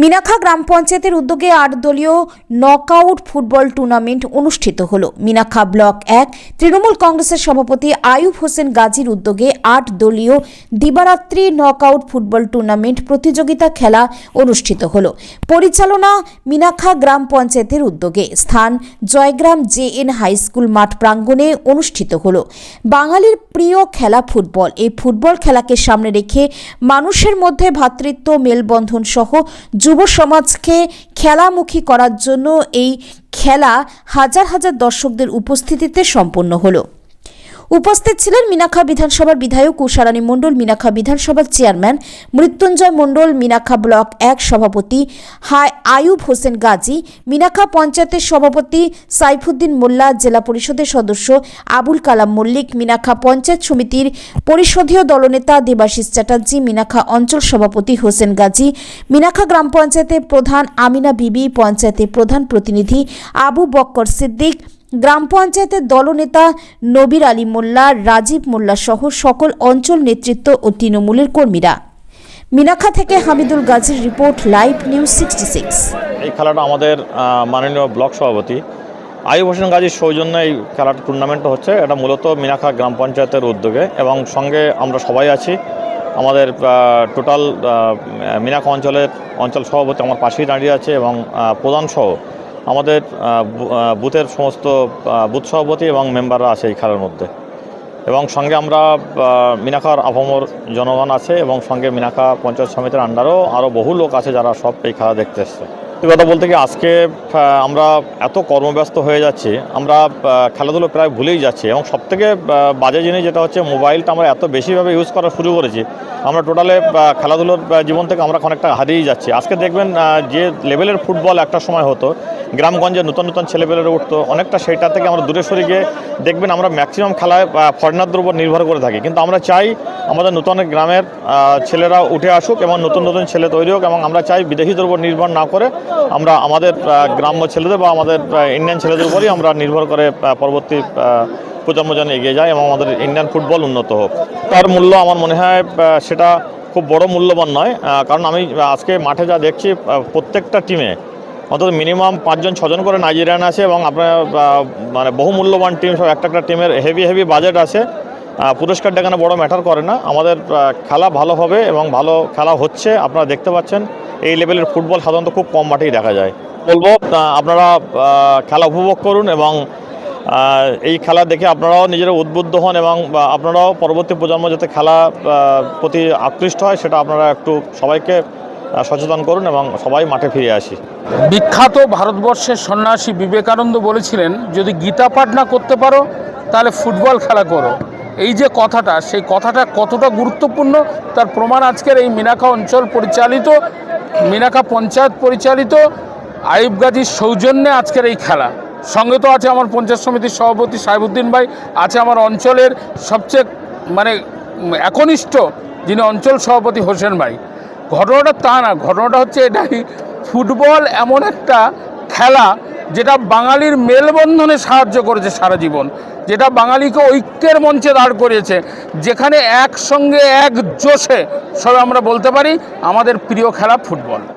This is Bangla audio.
মিনাখা গ্রাম পঞ্চায়েতের উদ্যোগে আট দলীয় নকআউট ফুটবল টুর্নামেন্ট অনুষ্ঠিত হল। মিনাখা ব্লক এক, তৃণমূল কংগ্রেসের সভাপতি আয়ুব হোসেন গাজীর উদ্যোগে আট দলীয় দিবারাত্রি নকআউট ফুটবল টুর্নামেন্ট প্রতিযোগিতা খেলা অনুষ্ঠিত হল। পরিচালনা মিনাখা গ্রাম পঞ্চায়েতের উদ্যোগে। স্থান Jaygram J N high school মাঠ প্রাঙ্গণে অনুষ্ঠিত হল। বাঙালির প্রিয় খেলা ফুটবল। এই ফুটবল খেলাকে সামনে রেখে মানুষের মধ্যে ভ্রাতৃত্ব মেলবন্ধন সহ যুব সমাজকে খেলামুখী করার জন্য এই খেলা হাজার হাজার দর্শকদের উপস্থিতিতে সম্পন্ন হলো। উপস্থিত ছিলেন মিনাখা বিধানসভার বিধায়ক উষারানী মণ্ডল মিনাখা বিধানসভার চেয়ারম্যান মৃত্যুঞ্জয় মণ্ডল মিনাখা ব্লক এক সভাপতি হাই আয়ুব হোসেন গাজী মিনাখা পঞ্চায়েতের সভাপতি সাইফুদ্দিন মোল্লা, জেলা পরিষদের সদস্য আবুল কালাম মল্লিক মিনাখা পঞ্চায়েত সমিতির পরিষদীয় দলনেতা দেবাশিস চ্যাটার্জি মিনাখা অঞ্চল সভাপতি হোসেন গাজী মিনাখা গ্রাম পঞ্চায়েতের প্রধান আমিনা বিবি, পঞ্চায়েতের প্রধান প্রতিনিধি আবু বক্কর সিদ্দিক গ্রাম পঞ্চায়েতের দলনেতা নবির আলী মোল্লা রাজীব মোল্লা সহ সকল অঞ্চল নেতৃত্ব ও তৃণমূলের কর্মীরা। মিনাখা থেকে হামিদুল গাজীর report live news sixty six. এই খেলাটা আমাদের মাননীয় ব্লক সভাপতি আয়ুব হোসেন গাজীর সৌজন্যে এই খেলার টুর্নামেন্টটা হচ্ছে। এটা মূলত মিনাখা গ্রাম পঞ্চায়েতের উদ্যোগে এবং সঙ্গে আমরা সবাই আছি। আমাদের টোটাল মিনাখা অঞ্চলের অঞ্চল সভাপতি আমার পাশেই দাঁড়িয়ে আছে এবং আহ, প্রধানসহ আমাদের বুথের সমস্ত বুথ সভাপতি এবং মেম্বাররা আছে এই খেলার মধ্যে। এবং সঙ্গে আমরা মিনাখার আভমর জনগণ আছে এবং সঙ্গে মিনাখা পঞ্চায়েত সমিতির আন্ডারও আরও বহু লোক আছে যারা সব এই খেলা দেখতে এসছে। সত্যি কথা বলতে কি আজকে আমরা এত কর্মব্যস্ত হয়ে যাচ্ছি, আমরা খেলাধুলো প্রায় ভুলেই যাচ্ছি এবং সবথেকে বাজে জিনিস যেটা হচ্ছে মোবাইলটা আমরা এত বেশিভাবে ইউজ করা শুরু করেছি, আমরা টোটালে খেলাধুলোর জীবন থেকে আমরা অনেকটা হারিয়েই যাচ্ছি। আজকে দেখবেন যে লেভেলের ফুটবল একটা সময় হতো, গ্রামগঞ্জে নতুন নতুন ছেলেপেলেরা উঠতো, অনেকটা সেটা থেকে আমরা দূরে সরে গিয়ে দেখবেন আমরা ম্যাক্সিমাম খেলায় ফরেনারদের উপর নির্ভর করে থাকি। কিন্তু আমরা চাই আমাদের নতুন গ্রামের ছেলেরা উঠে আসুক এবং নতুন নতুন ছেলে তৈরি হোক এবং আমরা চাই বিদেশিদের উপর নির্ভর না করে আমরা আমাদের গ্রাম্য ছেলেদের বা আমাদের ইন্ডিয়ান ছেলেদের উপরই আমরা নির্ভর করে পরবর্তী প্রজন্ম যেন এগিয়ে যায় এবং আমাদের ইন্ডিয়ান ফুটবল উন্নত হোক। তার মূল্য আমার মনে হয় সেটা খুব বড় মূল্যবান নয় কারণ আমি আজকে মাঠে যা দেখছি প্রত্যেকটা টিমে অন্তত মিনিমাম পাঁচজন, ছজন করে নাইজেরিয়ান আছে এবং আপনার মানে বহু মূল্যবান টিম সব একটা একটা টিমের হেভি হেভি বাজেট আছে। পুরস্কারটা এখানে বড় ম্যাটার করে না। আমাদের খেলা ভালো হবে এবং ভালো খেলা হচ্ছে, আপনারা দেখতে পাচ্ছেন। এই লেভেলের ফুটবল সাধারণত খুব কম মাঠেই দেখা যায়। বলব আপনারা খেলা উপভোগ করুন এবং এই খেলা দেখে আপনারাও নিজেরা উদ্বুদ্ধ হন এবং আপনারাও পরবর্তী প্রজন্ম যাতে খেলা প্রতি আকৃষ্ট হয় সেটা আপনারা একটু সবাইকে সচেতন করুন এবং সবাই মাঠে ফিরে আসি। বিখ্যাত ভারতবর্ষের সন্ন্যাসী বিবেকানন্দ বলেছিলেন, যদি গীতা পাঠ না করতে পারো, তাহলে ফুটবল খেলা করো। এই যে কথাটা, সেই কথাটা কতটা গুরুত্বপূর্ণ, তার প্রমাণ আজকের এই মিনাখা অঞ্চল পরিচালিত মিনাখা পঞ্চায়েত পরিচালিত আইব গাজীর সৌজন্যে আজকের এই খেলা। সঙ্গে তো আছে আমার পঞ্চায়েত সমিতির সভাপতি সাহেবুদ্দিন ভাই, আছে আমার অঞ্চলের সবচেয়ে মানে একনিষ্ঠ যিনি অঞ্চল সভাপতি হোসেন ভাই। ঘটনাটা তা না, ঘটনাটা হচ্ছে এটাই, ফুটবল এমন একটা খেলা যেটা বাঙালির মেলবন্ধনে সাহায্য করেছে সারা জীবন, যেটা বাঙালিকে ঐক্যের মঞ্চে দাঁড় করিয়েছে, যেখানে একসঙ্গে এক জোশে সব আমরা বলতে পারি আমাদের প্রিয় খেলা ফুটবল।